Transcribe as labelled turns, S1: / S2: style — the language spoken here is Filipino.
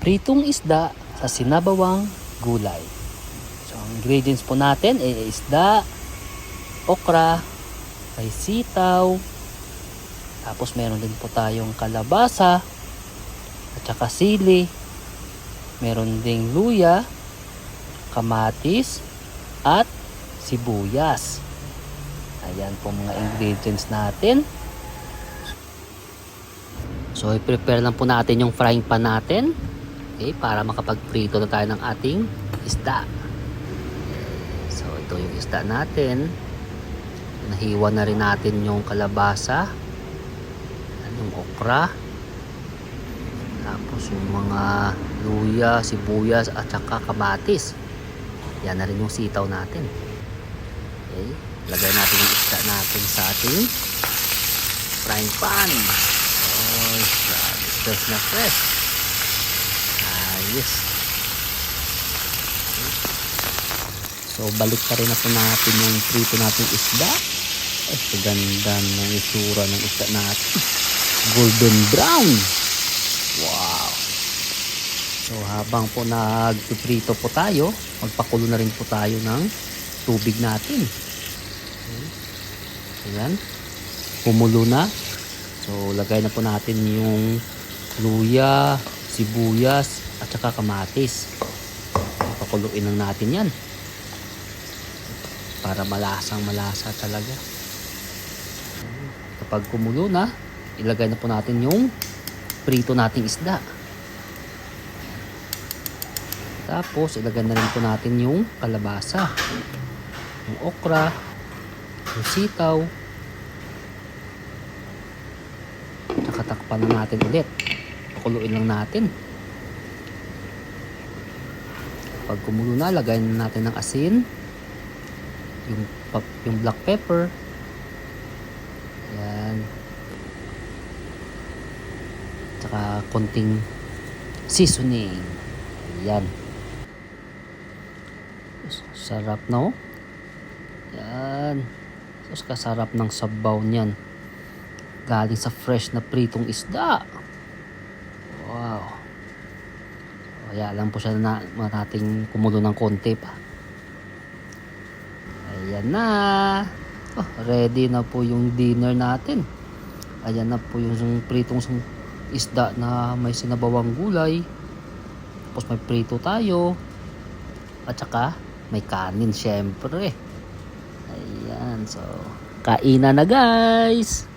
S1: pritong isda sa sinabawang gulay. So, ang ingredients po natin ay isda, okra, may sitaw, tapos meron din po tayong kalabasa, at saka sili, meron ding luya, kamatis, at sibuyas. Ayan po mga ingredients natin. So, i-prepare lang po natin yung frying pan natin. Okay, para makapag-prito na tayo ng ating isda. So, ito yung isda natin. Nahiwa na rin natin yung kalabasa. Yung okra. Tapos yung mga luya, sibuyas, at saka kamatis. Yan na rin yung sitaw natin. Okay, lagay natin yung isda natin sa ating frying pan. Oh. Fresh na fresh. Ayos. So, balik pa rin na po natin yung prito natin isda. Ay, ganda ng itsura ng isda natin. Golden brown. Wow. So, habang po nagpiprito po tayo, magpakulo na rin po tayo ng tubig natin. Ayan. Kumulo na. So, lagay na po natin yung luya, sibuyas, at saka kamatis. Pakuluin lang natin yan. Para malasang malasa talaga. Kapag kumulo na, ilagay na po natin yung prito nating isda. Tapos, ilagay na rin po natin yung kalabasa, yung okra, yung sitaw, Tsaka takpan na natin ulit. Pakuluin lang natin. Pag kumulo na, lagay na natin ng asin. Yung, yung black pepper. Yan. Tsaka konting seasoning. Yan. Sarap no? Yan. Sus, kasarap ng sabaw niyan galing sa fresh na pritong isda. Wow. Kaya lang po siya na nating kumulo ng konti pa. Ayan na. Oh, ready na po yung dinner natin. Ayan na po yung pritong isda na may sinabawang gulay. Tapos may prito tayo. At saka may kanin syempre. Ayan, so kainan na guys.